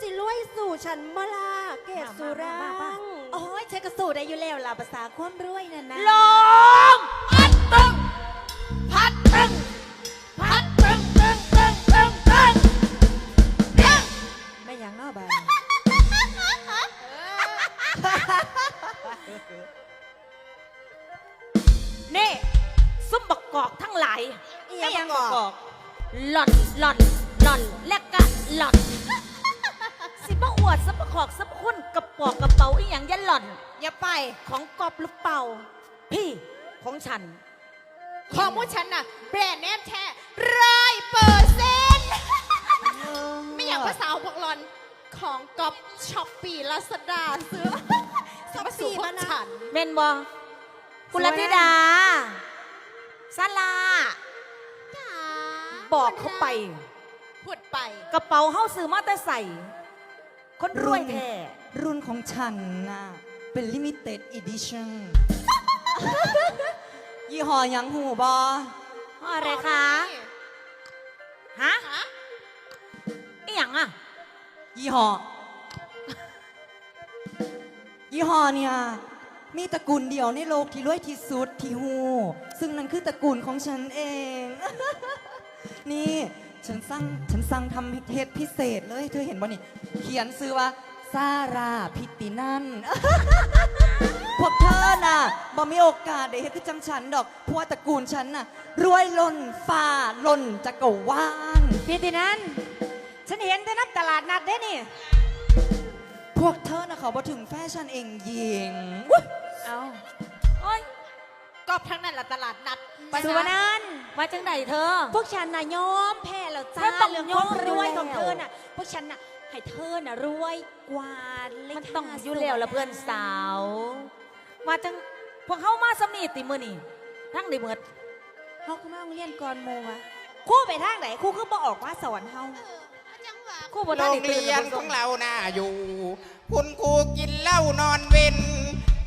สิรวยสู่ฉันมาลาเกศสุรัมามามามางโอ้ยฉันก็สู้ได้อยู่แล้วล่ะภาษาความรวยนั่นนะลงพัดตึงพัดตึงพัดตึงตึงตึงตึงตึงตึงไม่หยังเนอกบ้านนี่ซุ่มบักกอกทั้งหลายอีหยังบอกหล่อนหล่อนหล่อนและก็หล่อน สิมาอวดสมขอกสมคุณกระปอกกระเป๋าอีหยังยันหล่อน อย่าไปของกอบหรือเปล่า พี่ของฉัน ของผู้ฉันน่ะ แบรนด์เนมแท้ร้อยเปอร์เซ็นต์ไม่อยากภาษาพวกหลอนของก๊อปช้อปปี้ลาซาด้าซื้อสมาสู่พวกฉันเมนบอคุณลัทธิดาซาลาบอกเขาไปพูดไป กระเป๋าเฮาซื้อมาแต่ใส่ คนรวยแท้รุ่นของฉันน่ะเป็นลิมิเต็ดอีดิชั่นยี่ห้อหยังหูบออะไรคะฮะฮะอีหยังอะยี่ห้อยี่ห้อเนี่ยมีตระกูลเดียวในโลกที่รวยที่สุดที่หูซึ่งนั่นคือตระกูลของฉันเอง นี่ ฉันสั่งฉันสั่งทำเฮ็ดพิเศษเลย เธอเห็นบ่นี่ เขียนซื้อว่าซาราพิตินันพวกเธอน่ะบ่มีโอกาสได้เฮ็ดคือจังฉันดอกเพราะว่าตระกูลฉันน่ะ รวยล้นฟ้าล้นจักรวาลพี่ตินั้น ฉันเห็นแต่น้ำตลาดนัดเด้นี่ พวกเธอน่ะเขาบ่ถึงแฟชั่นเองยิงเอาโอ้ยก๊อปทั้งนั้นละตลาดนัดสุวรรณันท์มาจังใดเธอ พวกฉันน่ะยอมแพ้ แล้วจ้าไม่ต้องเรื่องยคอวามมรวยอยู่แล้วของเธอน่ะพวกฉันน่ะให้เธอน่ะรวยกว่าเลยมันต้องค่ะอยู่แล้วละเพื่อนสาวมาจังพวกเขามาสำนีติมือนี่ทั้งได้เมิดเฮาคือมาโรงเรียนก่อนโมวะครู่ไปทางไหนครู่คือบ่ออกมาสอนเฮาคู่บนโรท่านงได้ตื่เรียนแล้วของเราน่าอยู่คุณครูกินเหล้านอนเวน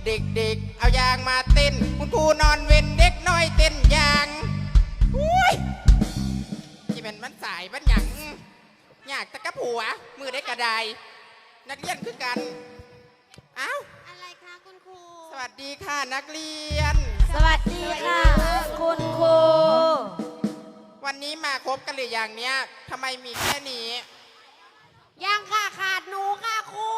เด็กๆ เอายางมาเต้น คุณครูนอนเวนเด็กน้อยเต้นยางอุ้ย ที่เป็นมันสายมันหยังอยากตะกะผัว มือได้กระไดนักเรียนคือกันเอ้าอะไรคะคุณครู สวัสดีค่ะนักเรียน สวัสดีค่ะ คุณครู วันนี้มาครบกันหรือยังเนี้ยทำไมมีแค่นี้ ยังค่ะขาดหนูค่ะครู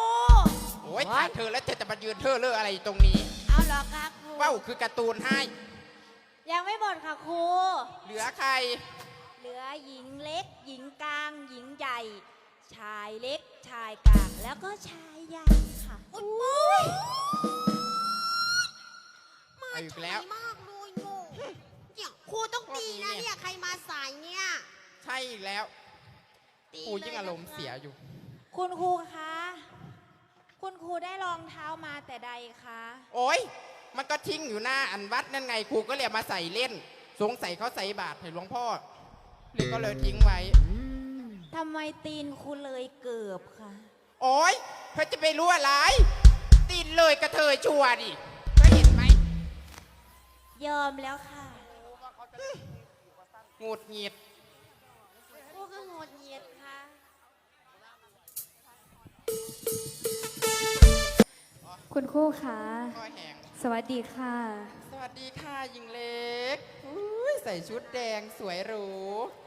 โอ้ยขาดเธอแล้วเธอจะมายืนเธอเลอะอะไรอยู่ตรงนี้เอาเหรอคะครูว้าวคือการ์ตูนให้ ยังไม่หมดค่ะครู เหลือใคร เหลือหญิงเล็ก หญิงกลาง หญิงใหญ่ ชายเล็ก ชายกลาง แล้วก็ชายใหญ่ค่ะเอาอีกแล้วมากเลยโง่เนี่ยครูต้องตีนะเนี่ยใครมาสายเนี่ยใช่อีกแล้วตีกูเลยิ่งนะอารมณ์เสียอยู่ คุณครูคะ คุณครูได้รองเท้ามาแต่ใดคะ โอ้ยมันก็ทิ้งอยู่หน้าอันวัดนั่นไงครูก็เลยเอามาใส่เล่น สงสัยเขาใส่บาตรให้หลวงพ่อ เลยก็เลยทิ้งไว้ ทำไมตีนครูเลยเกือบคะโอ้ยเพื่อจะไปรู้อะไร ตีนเลยกระเทยชัวร์ดิก็เห็นไหมยอมแล้วค่ะ หงุดหงิดครูก็โหดเหยียดค่ะ คุณครูคะก็แหงสวัสดีค่ะ สวัสดีค่ะหญิงเล็กอุ้ยใส่ชุดแดงสวยหรูป๊าด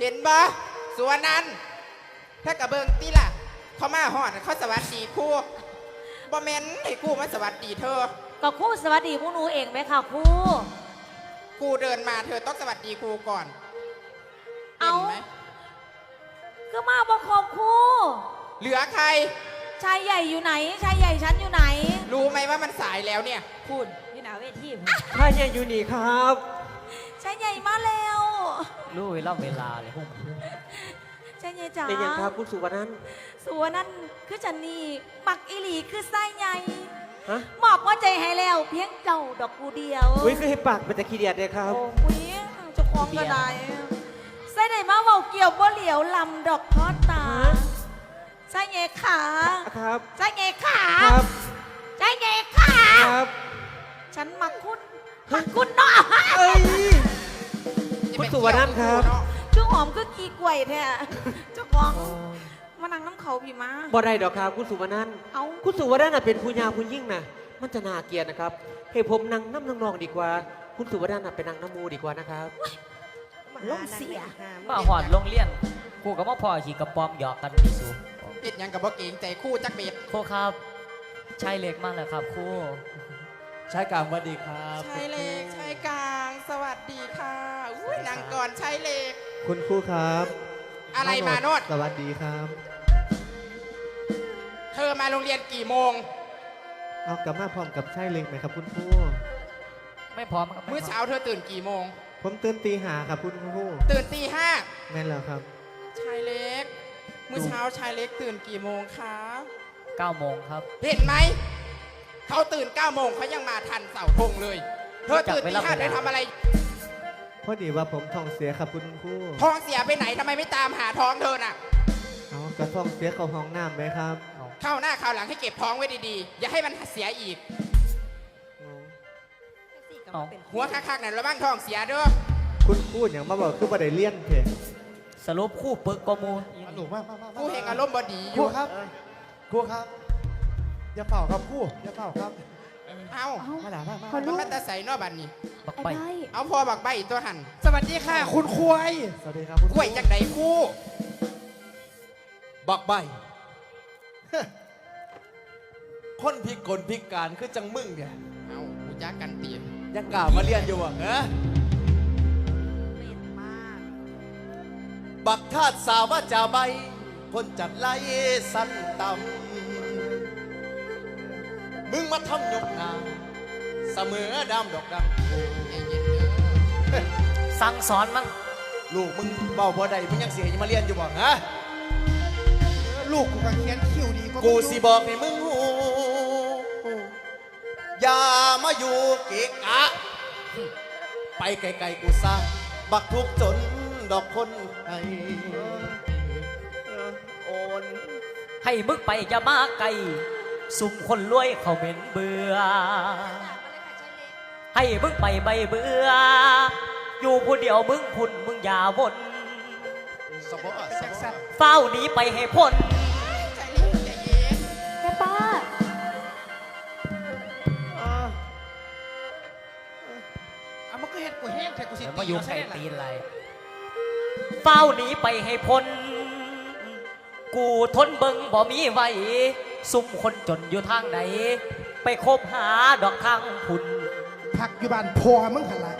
เห็นบ่สวนนั้นถ้ากระเบิงตีล่ะ เขามาหอดเขาสวัสดีครู่บ่แม่นให้ครู่มาสวัสดีเธอ ก็ครู่สวัสดีพวกหนูเองไหมค่ะครู่ครูเดินมาเธอต้องสวัสดีครูก่อนเอาห็นไหมก็มาบอกขอบครู่เหลือใคร ชายใหญ่อยู่ไหนชายใหญ่ฉันอยู่ไหนรู้ไหมว่ามันสายแล้วเนี่ยคุณอยู่หนาเวทีผมถ้ายังอยู่นี่ครับ ชายใหญ่มาแล้วรู้เวลาเวลาเลยผมชายใหญ่จ๋าเป็นยังครับคุณสุวรรณันท์สัวนั่นคือจันนี่ปักอีหลีคือไส้ใหญ่ฮะมอบหัว่าใจให้แล้ว เพียงเจ้าดอกกูเดียว อุ้ยคือให้ปากเป็นตะขี้เดียดเลยครับ โอ้ยเจะคล้าของก็ได้ไส้ไหนมาเบาเกี่ยวบ่เหลียวลำดอกทอดตาฮะ ไส้เงขาครับ ไส้เงขาครับไส้เงขา ครับ ฉันมักคุณมักคุณเนาะ เอ้ยจะ คุณไปสุวรรณันท์ครับเที่ยวคือหอมคือกีกล้วยแท้เจ้าของอ๋อมานั่งพี่มาบ่ได้ดอกครับคุณสุวรรณันท์เอาคุณสุวรรณันท์น่ะเป็นผู้ยาผู้ยิ่งนะมันจะน่าเกลียดนะครับให้ผมนั่งน้ำน้องๆดีกว่า คุณสุวรรณันท์น่ะไปนั่งน้ำมูดีกว่านะครับลมเสียมาหอดโรงเรียนครูกับพ่อพ่อขี่กระป๋อมหยอกกันที่สูปิดหยังกับบ่เก่งใจคู่จักเบ็ดครูครับชายเล็กมากเลยครับครูใช้กลางวันดีครับชายเล็ก ยนางก่อนชายเล็ก คุณครูครับอะไรมาโนดสวัสดีครับ เธอมาโรงเรียนกี่โมง เอากลับมาพร้อมกับใช่เล็กไหมครับ คุณครูไม่พร้อมครับมื้อเช้าเธอตื่นกี่โมง ผมตื่นตีหาครับคุณครูตื่นตีห้าแม่นแล้วครับชายเล็ก มื้อเช้าชายเล็กตื่นกี่โมงคะเก้าโมงครับเห็นไหมเขาตื่น9ก้าโมงเขายังมาทันเสาธงเลย เธอตื่นตีห้าเธอทำอะไรพ อดีว่าผมท้องเสียครับคุณครูท้องเสียไปไหนทำไมไม่ตามหาท้องเธอน่ะ เอากระท้องเสียเข้าห้องน้ำไหมครับ เข้าหน้าเข้าหลังให้เก็บท้องไว้ดีๆ อย่าให้มันเสียอีกเอาหัวคักๆนั่นระวังท้องเสียเด้อคุณครูอย่างมาบอกคือบ่ได้เลี้ยนเถอะสรุปคู่ปึกกว่าหมูหนูมามามาผู้เห็นอารมณ์บดีอครูยู่ ครับครูครับ อย่าเป่าครับครูอย่าเป่าครับ เอ้ามาด่ามามาพอมันลูกมาแต่ใส่นอบันนี่บักไอ้ไปใบเอาพอบักใบตัวหันสวัสดีค่ะ คุณควยสวัสดีครับคุณคกรูล้วยจากไหนคู่บักใบ คนพิกลพิการคือจังมึงเนี่ยเอากูจักกันตีนยังกล่าวมาเรียนอยู่อะเหรอบักทาดสาวว่าจ่าใบ คนจัดไล่สั้นต่ำ มึงมาทำยกนาเสมอดำดอกดังใจเย็นเด้อสั่งสอนมัน ลูกมึงเบาบ่ได้มึงยังเสียยังมาเรียนอยู่บ่ฮะลูกกูก็เขียนคิวดีกว่ากูสิบอกให้มึงหูอย่ามาอยู่เกะกะ ไปไกลๆกูซะบักทุกข์จนดอกคนไทยโอน ให้มึงไปอย่ามาไกล สุ่มคนรวยเขาเหม็นเบื่อ ให้มึงไปใบเบื่อ อยู่ผู้เดียวมึงพุ่นมึงอย่าวนสบอะสบอะเฝ้าหนีไปให้พ้นใจเย็นใจเย็นแม่ป้าอะมันก็เห็นกูแห้งแต่กูสิเดี๋ยวมาอยู่ใส่ตีนอะไรเฝ้าหนีไปให้พ้น กูทนเบิงบ่มีไหว ซุ่มคนจนอยู่ทางไหน ไปคบหาดอกทางคุณพักอยู่บ้านพอมึงหันละ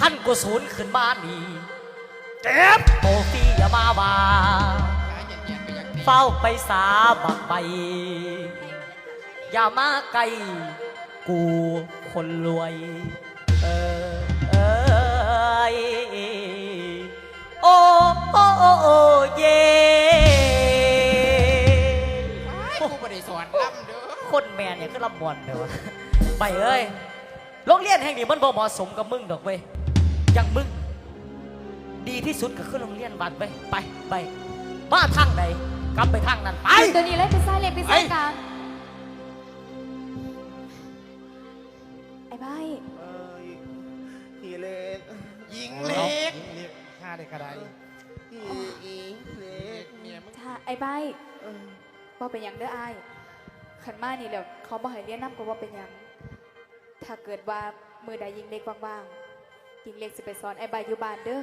ขั้นกูศูนย์ขึ้นมานี่เจ็บโตฟีอย่ามาว่าใจเย็นๆไปอย่างนี้เฝ้าไปสาบักใบอย่ามาไกลกูคนรวย เออเอยโอ้โอ้โอ้โอ้ แมนเนี่ยก็ลำบอนเลยวะไปเอ้ยโรงเรียนแห่งนี้มันบ่เหมาะสมกับมึงดอกเว้ยอย่างมึง ดีที่สุดก็คือโรงเรียนบ้านเว้ยไปไปมาทางไหนกลับไปทางนั้นไป ตัวนี้เลยไปซ้ายเล็กไปซ้ายกลางไอ้ใบฮีเล็กยิงเล็กเล็กห้าเด็กกระไดฮีเล็กเมียมึง ถ้าไอ้ใบว่าเป็นหยังเด้อไอ้าย ขันมานี่แล้วเขาบอกให้เรียนน้ำก็ว่าเป็นหยัง ถ้าเกิดว่ามือใดยิงเล็กว่างๆยิงเล็กสิไปสอนไอ้ใบอยู่บ้านเด้อ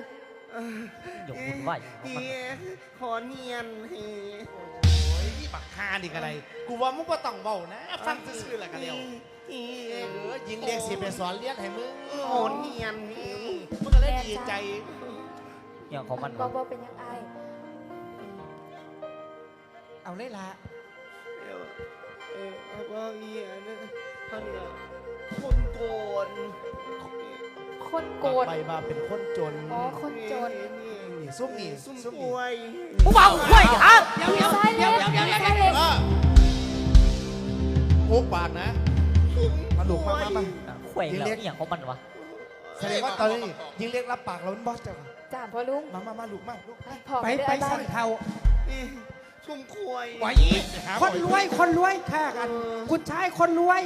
หยกหุ่นไหวของมันขอเนียนเฮโอ้ยบักฮาดิกอะไร กูว่ามึงก็ต้องเบานะ ฟังซื่อๆแหละกันเดียวเออยิงเรียกสิไปสอนเรียกให้มึงโหนเนียนเฮมึงก็เลยดีใจอย่างของมันบ่วะบ่เป็นหยังไอ้าย เอาเลยละเออเออ เอาว่าเนียนเขาเนี่ยคนโกนคนโกรธใบมาเป็นคนจนอ๋อคนจนนี่ซุ่มนี่ซุ่มซุ่มกนี่ล้วยกูเบาไหวฮะไปซ้ายเล็กไปซ้ายเล็กเออโอ้ปากนะมาลูกมามามาไหวแล้วอหย่างของมันวะแสดงว่าตอนนี้ยิงเรียกรับปากเราเป็นบอสจ้ะจ้าพ่อลุงมามามาลูกมาลูกพอไปเด้อไปอ้ายใบสั่งเทา ชุ่มควยไหวคนรวยคนรวยแค่กัน คุณชายคนรวย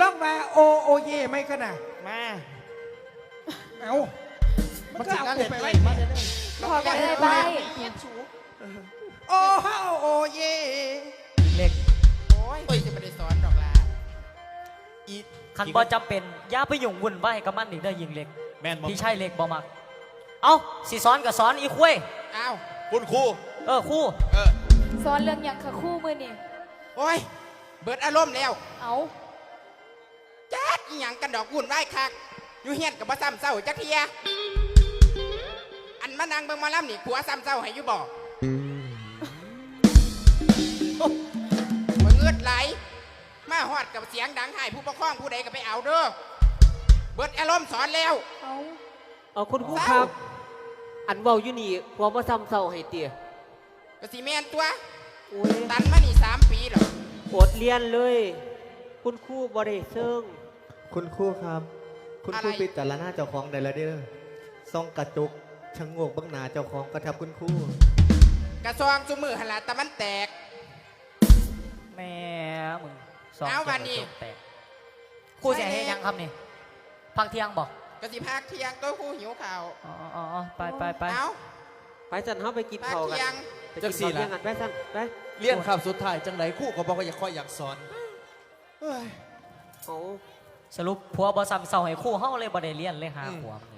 ล่องแวโอโอเย่ไม่กันน่ะมาเอามันก็เอามันกูสิไปงานไว้เด็ดไล่มาเนี่ยเด้อพอกันไอ้ใบโอ้เย่หญิงเล็กโอ้ยโอ้ยจะไม่ได้สอนดอกล่ะอีคันบ่จำเป็นอย่าไปยุ่งวุ่นวายกับมันอีกเด้อหญิงเล็กแม่นบ่พี่ชายเล็กบ่มัก เอาสิสอนก็สอนอีคุยอ้าวคุณครูเออครู่เออ สอนเรื่องหยังค่ะครู่มือนี่โอ้ย เบิดอารมณ์แล้วเอาจัดอหย่างกันดอกวุ่นวายคักอยู่เฮียนกับมาซ้ำเศร้าจักเทียอันมานั่งเบิ่งหมาล่ำนี่ผัวซ้ำเศร้าให้อยู่บ่มาเงือดไหลมาหอดกับเสียงดังให้ผู้ปกครองผู้ใดก็ไปเอาเด้อเบิดอารมณ์สอนแล้ว เอาเอาคุณครูครับ อันเว้าอยู่นี่พอมาซ้ำเศร้าให้เตี่ย ก็สิแม่นตัวโอ้ยตันมานี่สามปีหรอกอดเรียนเลย คุณครูบ่ได้เซิงคุณครูครับ คุณครูปิดแต่ละหน้าเจ้าของได้แล้วเด้อซ่องกระจุกชะโงกเบังหนาเจ้าของกระทับคุณครูกระซองจุมือหนลาตะมันแตก แม่มึงสอนเอาวันนี้จบแตกครู่เสียเฮ็ดหยังครับนี่พักเที่ยงบอกก็สิพักเที่ยงตัวคู่หิวข่าว อ๋ออ๋ออ๋อไปไปไปเอา ไปสั่นเฮาไปกินพักข้าวกัเที่ยงนไปกินข้าวเที่ยงกันไปสั่นไปเรียนคำสุดท้ายจังไหนครู่ก็บอกว่าอยากค่อยอยากสอนเฮ้ยเอาสรุปผัวบ่ซ้ำเศร้าให้ครู่เฮาเลยบ่ได้เรียนเลยหาอืม ผัวมันนี่